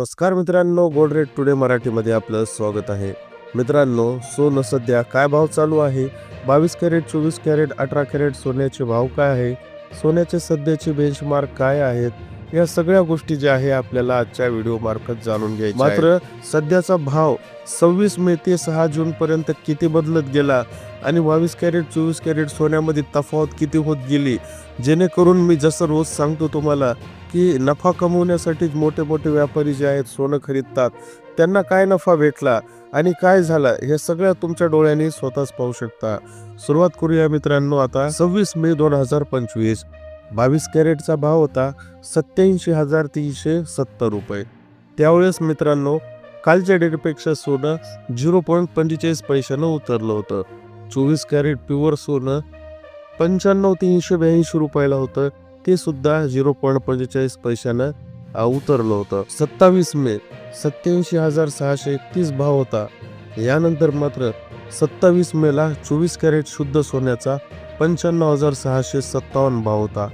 नमस्कार मित्रांनो gold rate today मराठीमध्ये आपलं स्वागत आहे. मित्रांनो सोनं सध्या काय भाव चालू आहे? बावीस कॅरेट चोवीस कॅरेट अठरा कॅरेट सोन्याचे भाव काय आहे? सोन्याचे सध्याचे बेंचमार्क काय आहेत? या सगळ्या गोष्टी ज्या आहे आपल्याला आजच्या व्हिडिओ मार्फत जाणून घ्यायच्या मात्र सध्याचा भाव सव्वीस मे ते सहा जून पर्यंत किती बदलत गेला? आणि बावीस कॅरेट चोवीस कॅरेट सोन्यामध्ये तफावत किती होत गेली? जेणेकरून मी जसं रोज सांगतो तुम्हाला की नफा कमवण्यासाठीच मोठे मोठे व्यापारी जे आहेत सोनं खरीदतात. त्यांना काय नफा भेटला आणि काय झालं हे सगळं तुमच्या डोळ्यांनी स्वतःच पाहू शकता. सुरुवात करूया मित्रांनो आता. सव्वीस मे दोन हजार पंचवीस. बावीस कॅरेटचा भाव होता सत्याऐंशी हजार तीनशे सत्तर रुपये. त्यावेळेस मित्रांनो कालच्या डेटपेक्षा सोनं झिरो पॉईंट पंचेचाळीस पैशानं उतरलं होतं. चोवीस कॅरेट प्युअर सोनं पंच्याण्णव तीनशे ब्याऐंशी रुपयाला होतं. ते सुद्धा झिरो पॉईंट पंचेचाळीस पैशानं उतरलं होतं. सत्तावीस मे सत्याऐंशी हजार सहाशे एकतीस भाव होता. यानंतर मात्र सत्तावीस मेला चोवीस कॅरेट शुद्ध सोन्याचा पंच्याण्णव हजार सहाशे सत्तावन्न भाव होता.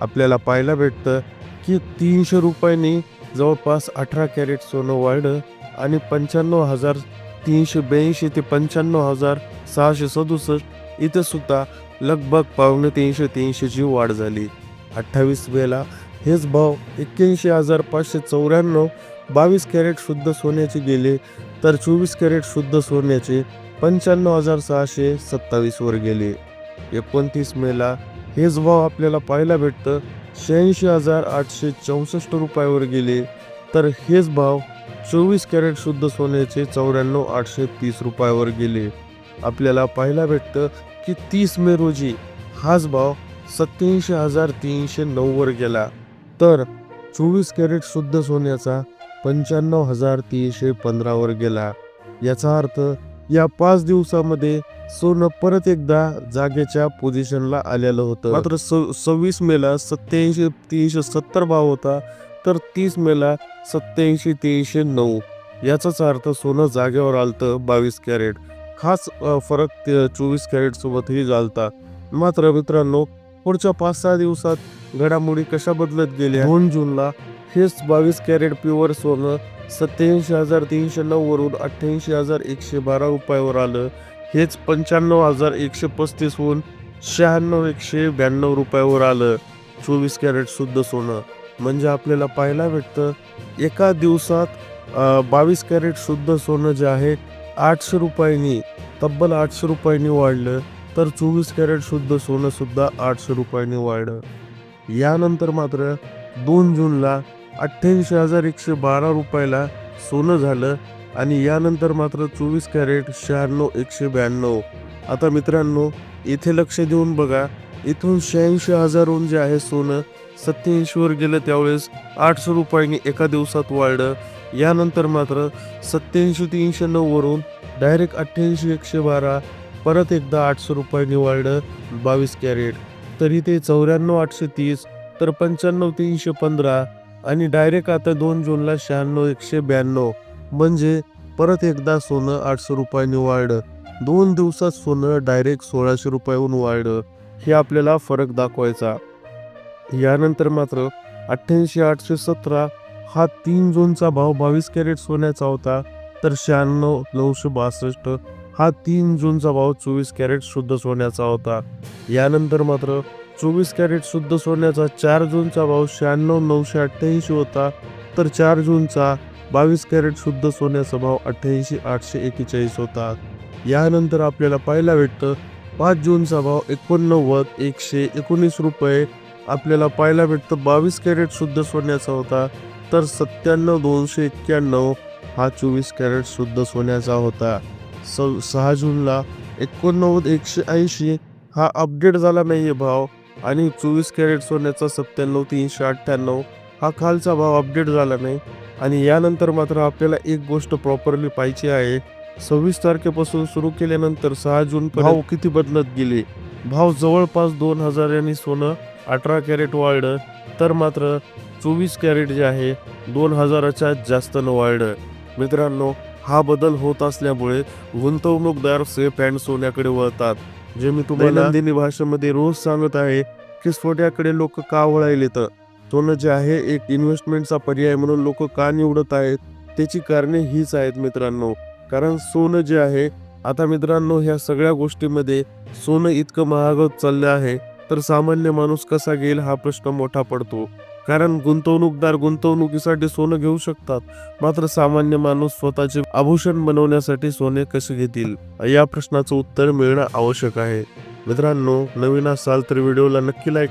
आपल्याला पाहायला भेटतं की तीनशे रुपयांनी जवळपास अठरा कॅरेट सोनं वाढलं आणि पंच्याण्णव हजार तीनशे ब्याऐंशी ते पंच्याण्णव हजार सहाशे सदुसष्ट इथं सुद्धा लगभग पावणे तीनशे तीनशेची वाढ झाली. अठ्ठावीस मेला हेच भाव एक्क्याऐंशी हजार पाचशे चौऱ्याण्णव बावीस कॅरेट शुद्ध सोन्याचे गेले तर चोवीस कॅरेट शुद्ध सोन्याचे पंच्याण्णव हजार सहाशे सत्तावीसवर गेले. एकोणतीस मेला हेच भाव आपल्याला पाहायला भेटतं. शहाऐंशी हजार आठशे चौसष्ट रुपयावर गेले तर हेच भाव चोवीस कॅरेट शुद्ध सोन्याचे चौऱ्याण्णव आठशे तीस रुपयावर गेले. आपल्याला पाहायला भेटतं की तीस मे रोजी हाच भाव सत्याऐंशी हजार तीनशे नऊवर गेला. तर चोवीस कॅरेट शुद्ध सोन्याचा पंच्याण्णव हजार तीनशे पंधरावर गेला. याचा अर्थ या पाच दिवसामध्ये सोनं परत एकदा जागेच्या पोझिशनला आलेलं होतं. मात्र सव्वीस मेला सत्याऐंशी तीनशे सत्तर भाव होता तर तीस मेला सत्याऐंशी तीनशे नऊ. याचाच अर्थ सोनं जागेवर आलतं बावीस कॅरेट. खास फरक ते चोवीस कॅरेटसोबतही झालता. मात्र मित्रांनो पुढच्या पाच सहा दिवसात घडामोडी कशा बदलत गेल्या? दोन जूनला हेच बावीस कॅरेट प्युअर सोनं सत्याऐंशी हजार तीनशे नऊवरून अठ्ठ्याऐंशी हजार एकशे बारा रुपयावर आलं. हेच पंच्याण्णव हजार एकशे पस्तीसहून शहाण्णव एकशे ब्याण्णव रुपयावर आलं. चोवीस कॅरेट शुद्ध सोनं. म्हणजे आपल्याला पाहायला भेटतं एका दिवसात बावीस कॅरेट शुद्ध सोनं जे आहे आठशे रुपयांनी तब्बल आठशे रुपयांनी वाढलं. तर चोवीस कॅरेट शुद्ध सोनं सुद्धा आठशे रुपयांनी वाढलं. यानंतर मात्र दोन जूनला अठ्ठ्याऐंशी हजार एकशे बारा रुपयाला सोनं झालं आणि यानंतर मात्र चोवीस कॅरेट शहाण्णव एकशे ब्याण्णव. आता मित्रांनो इथे लक्ष देऊन बघा इथून शहाऐंशी हजारहून जे आहे सोनं सत्याऐंशीवर गेलं त्यावेळेस आठशे रुपयांनी एका दिवसात वाढलं. यानंतर मात्र सत्याऐंशी तीनशे नऊवरून डायरेक्ट अठ्ठ्याऐंशी एकशे बारा परत एकदा आठशे रुपये वाढलं बावीस कॅरेट. तरी ते चौऱ्याण्णव आठशे तीस तर पंच्याण्णव तीनशे पंधरा आणि डायरेक्ट आता दोन जूनला शहाण्णव एकशे ब्याण्णव. म्हणजे परत एकदा सोनं आठशे रुपयांनी वाढलं दोन दिवसात सोनं डायरेक्ट सोळाशे रुपयाहून वाढलं. हे आपल्याला फरक दाखवायचा. यानंतर मात्र अठ्ठ्याऐंशी आठशे सतरा हा तीन जूनचा भाव बावीस कॅरेट सोन्याचा होता तर शहाण्णव नऊशे बासष्ट हा तीन जूनचा भाव चोवीस कॅरेट शुद्ध सोन्याचा होता. यानंतर मात्र चोवीस कॅरेट शुद्ध सोन्याचा चार जूनचा भाव शहाण्णव नऊशे अठ्ठ्याऐंशी होता. तर चार जूनचा बावीस कॅरेट शुद्ध सोन्याचा भाव अठ्ठ्याऐंशी आठशे एक्केचाळीस होता. यानंतर आपल्याला पाहायला भेटतं पाच जूनचा भाव एकोणनव्वद एकशे एकोणीस रुपये. आपल्याला पाहायला भेटतं बावीस कॅरेट शुद्ध सोन्याचा होता. तर सत्त्याण्णव दोनशे एक्क्याण्णव हा चोवीस कॅरेट शुद्ध सोन्याचा होता. स सहा जूनला एकोणनव्वद एकशे ऐंशी हा अपडेट झाला नाही आहे भाव. आणि चोवीस कॅरेट सोन्याचा सत्त्याण्णव तीनशे अठ्ठ्याण्णव हा खालचा भाव अपडेट झाला नाही. आणि यानंतर मात्र आपल्याला एक गोष्ट प्रॉपरली पाहिजे आहे. सव्वीस तारखेपासून सुरू केल्यानंतर सहा जून भाव किती बदलत गेले? भाव जवळपास दोन हजार यांनी सोनं अठरा कॅरेट वाढलं. तर मात्र चोवीस कॅरेट जे आहे दोन हजाराच्या जास्त न वाढलं. मित्रांनो हा बदल होत असल्यामुळे गुंतवणूकदार सेफ अँड सोन्याकडे वळतात. जे मी तुम्हाला दैनंदिनी भाषेमध्ये रोज सांगत आहे की सोन्याकडे लोक का वळायले तर? सोनं जे आहे एक इन्व्हेस्टमेंटचा पर्याय म्हणून लोक का निवडत आहेत? त्याची कारणे हीच आहेत मित्रांनो. कारण सोनं जे आहे आता मित्रांनो ह्या सगळ्या गोष्टीमध्ये सोनं इतकं महाग होत चाललं आहे तर सामान्य माणूस कसा घेईल हा प्रश्न मोठा पडतो. कारण गुंतवणूकदार गुंतवणुकीसाठी सोनं घेऊ शकतात. मात्र सामान्य माणूस स्वतःचे आभूषण बनवण्यासाठी सोने कसे घेतील? या प्रश्नाचं उत्तर मिळणं आवश्यक आहे. मित्रांनो नवीन असाल तर व्हिडिओला नक्की लाईक